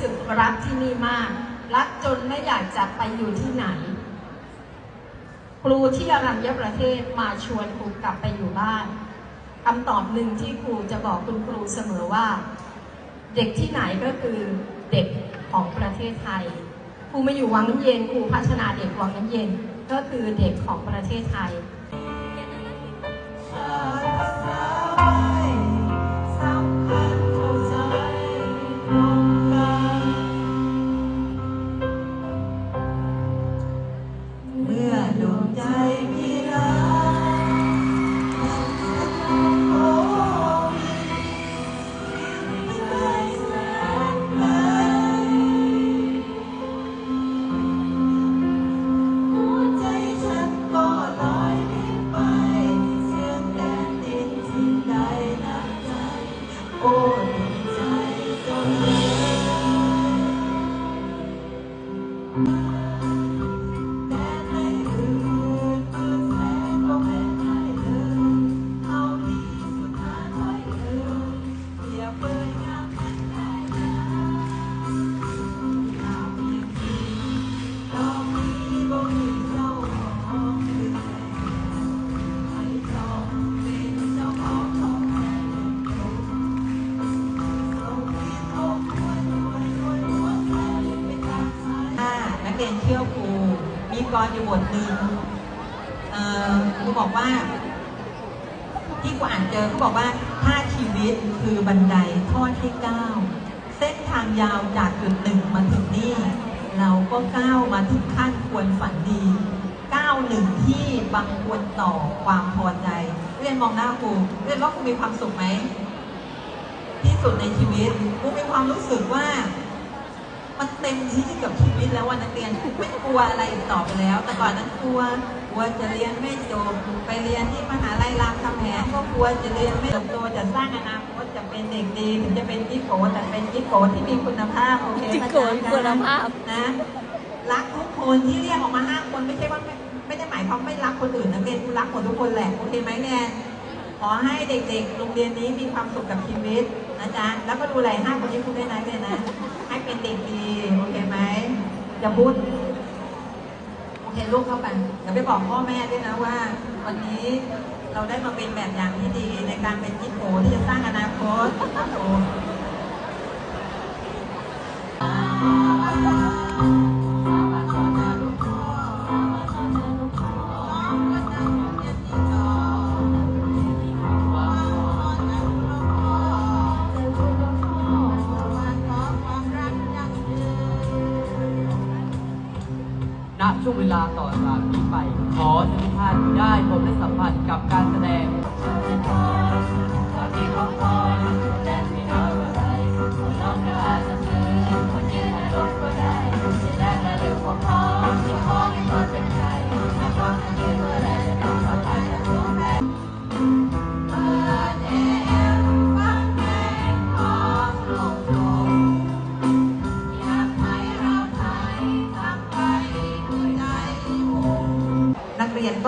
สึกรักที่นี่มาก รักจนไม่อยากจะไปอยู่ที่ไหน ครูที่อรัญญประเทศมาชวนครูกลับไปอยู่บ้านคำตอบหนึ่งที่ครูจะบอกคุณครูเสมอว่า เด็กที่ไหนก็คือเด็กของประเทศไทยครูมาอยู่วังน้ำเย็นครูพัฒนาเด็กวังน้ำเย็นก็คือเด็กของประเทศไทย เรียนเที่ยวครูมีกรอยู่บทหนึ่งเอ่อครูบอกว่า ที่ครูอ่านเจอเขาบอกว่าถ้าชีวิตคือบันไดทอดที่เก้าเส้นทางยาวจากจุดหนึ่งมาถึงนี่ เราก็ก้าวมาถึงขั้นควรฝันดีก้าวหนึ่งที่บังควรต่อความพอใจ เรียนมองหน้าครูเรียนว่าครูมีความสุขไหมที่สุดในชีวิตครูมีความรู้สึกว่า มันเต็มที่กับชีวิตแล้วว่านักเรียนไม่กลัวอะไรอีกต่อไปแล้ว แต่ก่อนนั้นกลัวกลัวจะเรียนไม่จบไปเรียนที่มหาลัยรามคำแหงก็กลัวจะเรียนไม่จบโตจะสร้างอนาคตจะเป็นเด็กดีถึงจะเป็นจิ๊กโกแต่เป็นจิ๊กโกที่มีคุณภาพโอเคจิ๊กโกมีคุณภาพนะรักทุกคนที่เรียกออกมาห้าคนไม่ใช่ว่าไม่ไม่ได้หมายความไม่รักคนอื่นนักเรียนกูรักหมดทุกคนแหละโอเคไหมแนนขอให้เด็กๆ โรงเรียนนี้มีความสุขกับชีวิตนะจ๊ะแล้วก็ดูแลห้าคนที่พูดได้นะเลยนะให้ เป็นเด็กดีโอเคไหมอย่าพูดโอเคลูกเข้าไปอย่าไปบอกพ่อแม่ด้วยนะว่า วันนี้เราได้มาเป็นแบบอย่างที่ดีในการเป็นยิปโผที่จะสร้างอนาคตโอ้ ช่วงเวลาต่อจากนี้ไป ขอให้ทุกท่านได้พบและสัมผัสกับการแสดง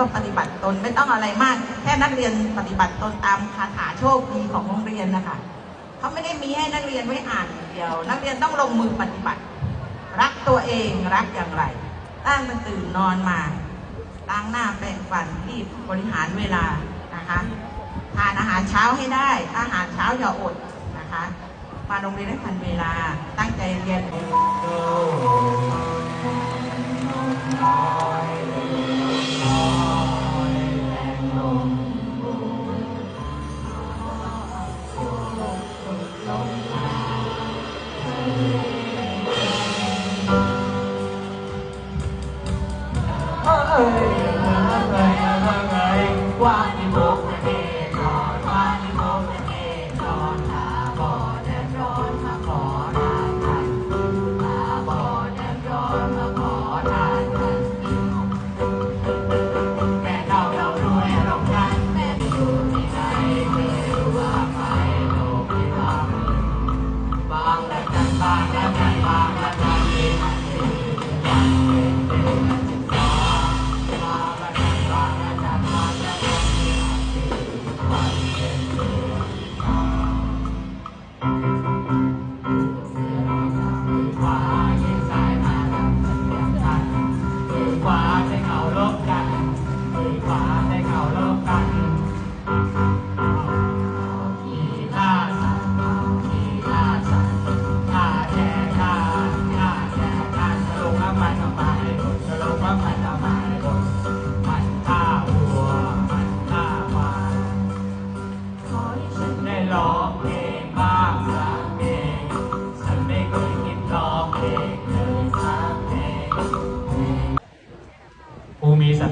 ก็ปฏิบัติตนไม่ต้องอะไรมาก แค่นักเรียนปฏิบัติตนตามคาถาโชคดีของโรงเรียนนะคะเขาไม่ได้มีให้นักเรียนไว้อ่านเดียว นักเรียนต้องลงมือปฏิบัติ รักตัวเองรักอย่างไรตั้งมันตื่นนอนมาล้างหน้าแปรงฟันรีบบริหารเวลานะคะทานอาหารเช้าให้ได้ อาหารเช้าอย่าอดนะคะ มาโรงเรียนให้ทันเวลาตั้งใจเรียน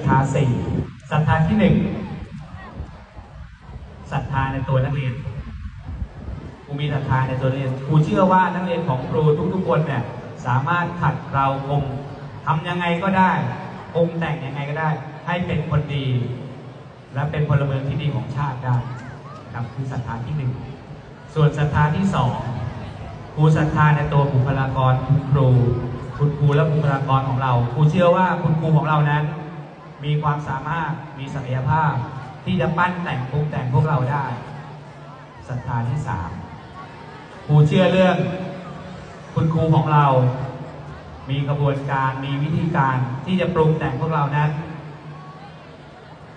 ทธาสี่ศรัทธาที่หนึ่งศรัทธาในตัวนักเรียนครูมีศรัทธาในตัวนักเรียนครูเชื่อว่านักเรียนของครูทุกๆคนเนี่ยสามารถขัดเราคงทำยังไงก็ได้ปรุงแต่งยังไงก็ได้ ให้เป็นคนดี และเป็นพลเมืองที่ดีของชาติได้ครับคือศรัทธาที่หนึ่งส่วนศรัทธาที่สองครูศรัทธาในตัวบุคลากรคุณครู คุณครูและบุคลากรของเราครูเชื่อว่าคุณครูของเรานั้น มีความสามารถมีศักยภาพ ที่จะปั้นแต่งปรุงแต่งพวกเราได้ศรัทธาที่สามครูเชื่อเรื่อง คุณครูของเรา มีกระบวนการมีวิธีการที่จะปรุงแต่งพวกเรานั้น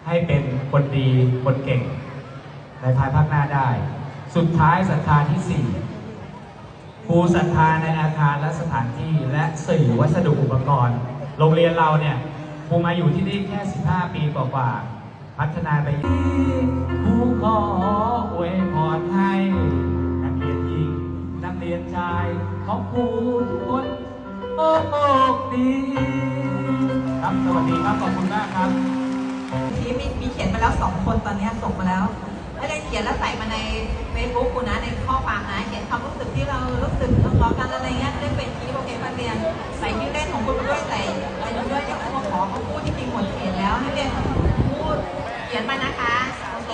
ให้เป็นคนดีคนเก่ง ในภายภาคหน้าได้ สุดท้ายศรัทธาที่สี่ครูศรัทธาในอาคารและสถานที่และสื่อวัสดุอุปกรณ์ โรงเรียนเราเนี่ย ครูมาอยู่ที่นี่แค่ 15 ปีกว่าๆพัฒนาไปครูขออวยพรให้ นักเรียนหญิง นักเรียนชายของครูทุกคนโอ้โชคดีครับสวัสดีครับ ขอบคุณมากครับ ทีมีมีเขียนมาแล้วสองคนตอนนี้ส่งมาแล้ว ไม่ได้เขียนแล้วใส่มาในเฟซบุ๊กคุณนะในข้อความนะเขียนความรู้สึกที่เรารู้สึกทะเลาะกันอะไรเงี้ยได้เป็นทีโอเคมาเรียนใส่ชื่อเล่นของคุณด้วยใส่อะไรด้วยอย่างเขาขอเขาพูดที่จริงหมดเขียนแล้วให้เรียนพูดเขียนมานะคะโอเค